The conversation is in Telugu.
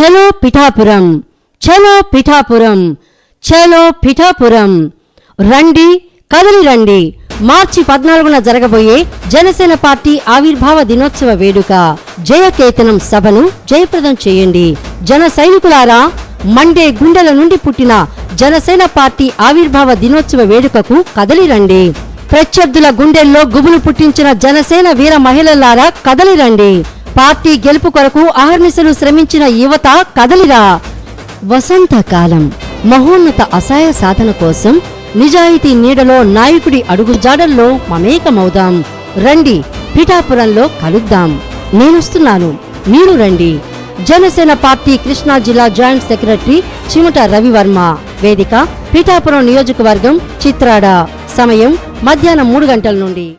చలో పిఠాపురం చలో పిఠాపురం చలో పిఠాపురం. రండి కదలి రండి. మార్చి పద్నాలుగున జరగబోయే జనసేన పార్టీ ఆవిర్భావ దినోత్సవ వేడుక. జయకేతనం సభను జయప్రదం చేయండి. జన సైనికులారా మండే గుండెల నుండి పుట్టిన జనసేన పార్టీ ఆవిర్భావ దినోత్సవ వేడుకకు కదలిరండి ప్రత్యర్థుల గుండెల్లో గుబులు పుట్టించిన జనసేన వీర మహిళలారా కదలిరండి పార్టీ గెలుపు కొరకు అహర్నిశలు శ్రమించిన యువత కదలిరా. వసంతకాలం మహోన్నత అసాయ సాధన కోసం నిజాయితీ నీడలో నాయకుడి అడుగుజాడల్లో మమేకమవుదాం. రండి పిఠాపురంలో కలుద్దాం. నేనొస్తున్నాను. మీరు రండి. జనసేన పార్టీ కృష్ణా జిల్లా జాయింట్ సెక్రటరీ చిముట రవివర్మ. వేదిక పిఠాపురం నియోజకవర్గం చిత్రాడ. సమయం మధ్యాహ్నం మూడు గంటల నుండి.